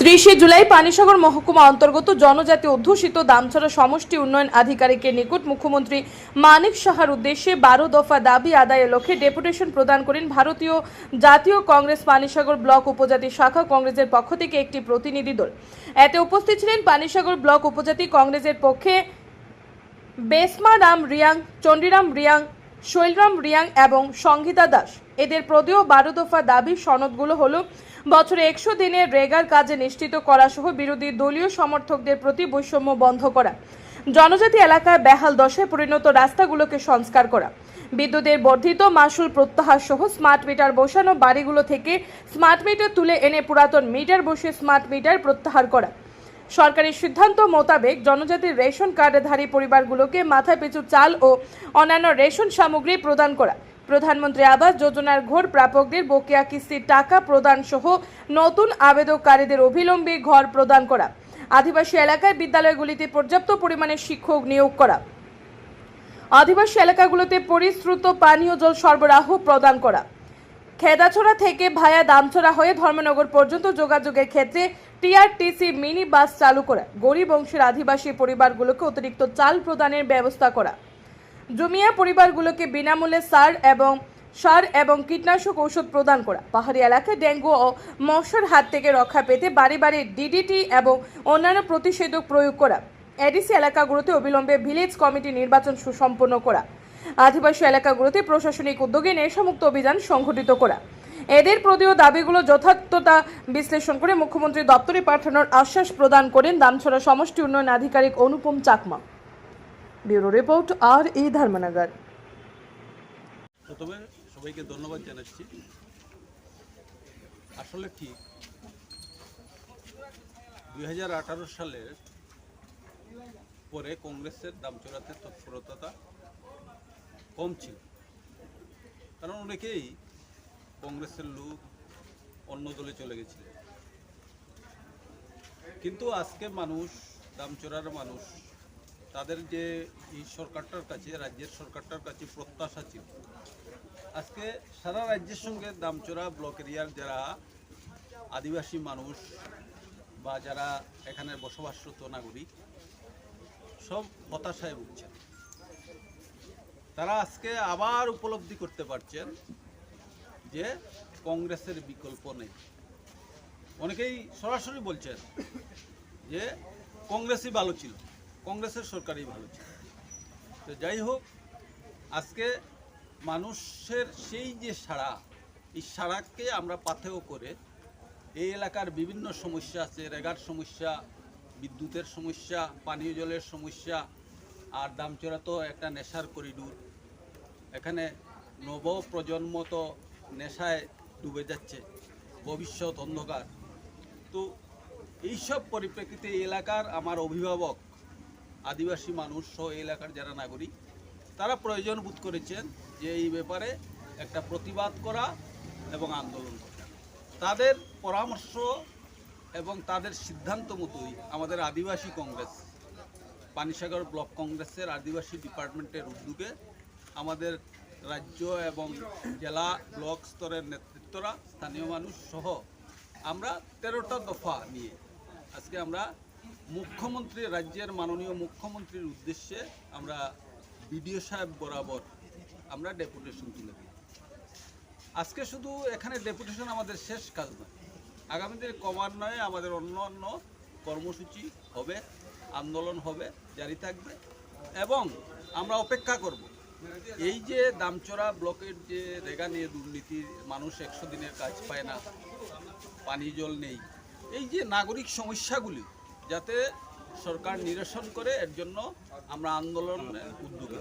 ত্রিশে জুলাই পানিসাগর মহকুমা অন্তর্গত জনজাতি অধ্যুষিত দামছড়া সমষ্টি উন্নয়ন আধিকারিকের নিকট মুখ্যমন্ত্রী মানিক সাহার উদ্দেশ্যে বারো দফা দাবি আদায়ের লক্ষ্যে ডেপুটেশন প্রদান করেন ভারতীয় জাতীয় কংগ্রেস পানিসাগর ব্লক উপজাতি শাখা কংগ্রেসের পক্ষ থেকে একটি প্রতিনিধি দল। এতে উপস্থিত ছিলেন পানিসাগর ব্লক উপজাতি কংগ্রেসের পক্ষে বেসমা রাম রিয়াং চণ্ডীরাম রিয়াং শৈলরাম রিয়াং এবং সংগীতা দাস। এদের প্রদেয় বারো দফা দাবি সনদগুলো হলো, বছরে একশো দিনের রেগার কাজে নিশ্চিত করা সহ বিরোধী দলীয় সমর্থকদের প্রতি বৈষম্য বন্ধ করা, জনজাতি এলাকায় বেহাল দশায় পরিণত রাস্তাগুলোকে সংস্কার করা, বিদ্যুতের বর্ধিত মাসুল প্রত্যাহার সহ স্মার্ট মিটার বসানো বাড়িগুলো থেকে স্মার্ট মিটার তুলে এনে পুরাতন মিটার বসে স্মার্ট মিটার প্রত্যাহার করা। সরকারি সিদ্ধান্ত মোতাবেক জনজাতির রেশন কার্ডধারী পরিবারগুলোকে মাথায় পিছু চাল ও অন্যান্য রেশন সামগ্রী প্রদান করা। প্রধানমন্ত্রী আবাস যোজনার ঘোর প্রাপকদের বকেয়া কিস্তির টাকা প্রদান সহ নতুন আবেদনকারীদের অবিলম্বে ঘর প্রদান করা। আদিবাসী এলাকায় বিদ্যালয়গুলিতে পর্যাপ্ত পরিমাণে শিক্ষক নিয়োগ করা। আদিবাসী এলাকাগুলোতে পরিশ্রুত পানীয় জল সরবরাহ প্রদান করা। খেদাছড়া থেকে ভায়া দামছড়া হয়ে ধর্মনগর পর্যন্ত যোগাযোগের ক্ষেত্রে টিআরটিসি মিনি বাস চালু করা। গরিব অংশের আদিবাসী পরিবারগুলোকে অতিরিক্ত চাল প্রদানের ব্যবস্থা করা। জমিয়া পরিবারগুলোকে বিনামূল্যে সার এবং সার এবং কীটনাশক ঔষধ প্রদান করা। পাহাড়ি এলাকায় ডেঙ্গু ও মশার হাত থেকে রক্ষা পেতে বাড়ি বাড়ি ডিডিটি এবং অন্যান্য প্রতিষেধক প্রয়োগ করা। এডিসি এলাকাগুলোতে অবিলম্বে ভিলেজ কমিটি নির্বাচন সুসম্পন্ন করা। আদিবাসী এলাকাগুলোতে প্রশাসনিক উদ্যোগে নেশামুক্ত অভিযান সংঘটিত করা। এদের প্রদেয় দাবিগুলো যথার্থতা বিশ্লেষণ করে মুখ্যমন্ত্রী দপ্তরে পাঠানোর আশ্বাস প্রদান করেন দামছড়া সমষ্টি উন্নয়ন আধিকারিক অনুপম চাকমা। ব্যুরো রিপোর্ট, আর ই ধর্মনগর। প্রথমে সবাইকে ধন্যবাদ জানাচ্ছি। আসলে ঠিক দু হাজার আঠারো সালের পরে কংগ্রেসের দাম চড়াতে তৎপরতা কম ছিল। কারণ অনেকেই কংগ্রেসের লোক অন্য দলে চলে গেছিল। কিন্তু আজকে মানুষ দামচড়ার মানুষ, তাদের যে এই সরকারটার কাছে, রাজ্যের সরকারটার কাছে প্রত্যাশা ছিল। আজকে সারা রাজ্যের সঙ্গে দামচড়া ব্লক এরিয়ার যারা আদিবাসী মানুষ বা যারা এখানে বসবাসরত নাগরিক, সব হতাশায় ভুগছেন। তারা আজকে আবার উপলব্ধি করতে পারছেন যে কংগ্রেসের বিকল্প নেই। অনেকেই সরাসরি বলছেন যে কংগ্রেসই ভালো ছিল, কংগ্রেসের সরকারই ভালো ছিল। তো যাই হোক, আজকে মানুষের সেই যে সাড়া, এই সাড়াকে আমরা পাথেয় করে এই এলাকার বিভিন্ন সমস্যা আছে, রেগার সমস্যা, বিদ্যুতের সমস্যা, পানীয় জলের সমস্যা, আর দামচড়া তো একটা নেশার করিডোর। এখানে নব প্রজন্ম তো নেশায় ডুবে যাচ্ছে, ভবিষ্যৎ অন্ধকার। তো এইসব পরিপ্রেক্ষিতে এলাকার আমার অভিভাবক, আদিবাসী মানুষ সহ এলাকার যারা নাগরিক, তারা প্রয়োজন বোধ করেছেন যে এই ব্যাপারে একটা প্রতিবাদ করা এবং আন্দোলন করা। তাদের পরামর্শ এবং তাদের সিদ্ধান্ত মতোই আমাদের আদিবাসী কংগ্রেস, পানিসাগর ব্লক কংগ্রেসের আদিবাসী ডিপার্টমেন্টের উদ্যোগে আমাদের রাজ্য এবং জেলা ব্লক স্তরের নেতৃত্বরা, স্থানীয় মানুষ সহ আমরা তেরোটা দফা নিয়ে আজকে আমরা মুখ্যমন্ত্রী, রাজ্যের মাননীয় মুখ্যমন্ত্রীর উদ্দেশ্যে আমরা বিডিও সাহেব বরাবর আমরা ডেপুটেশন তুলে দিই। আজকে শুধু এখানে ডেপুটেশন আমাদের শেষ কাজ নয়, আগামী দিনে ক্রমান্বয়ে আমাদের অন্য অন্য কর্মসূচি হবে, আন্দোলন হবে, জারি থাকবে এবং আমরা অপেক্ষা করব। এই যে দামচোরা ব্লকের যে রেগা নিয়ে দুর্নীতির মানুষ একশো দিনের কাজ পায় না, পানি, জল নেই, এই যে নাগরিক সমস্যাগুলি, যাতে সরকার নিরসন করে, এর জন্য আমরা আন্দোলনের উদ্যোগী।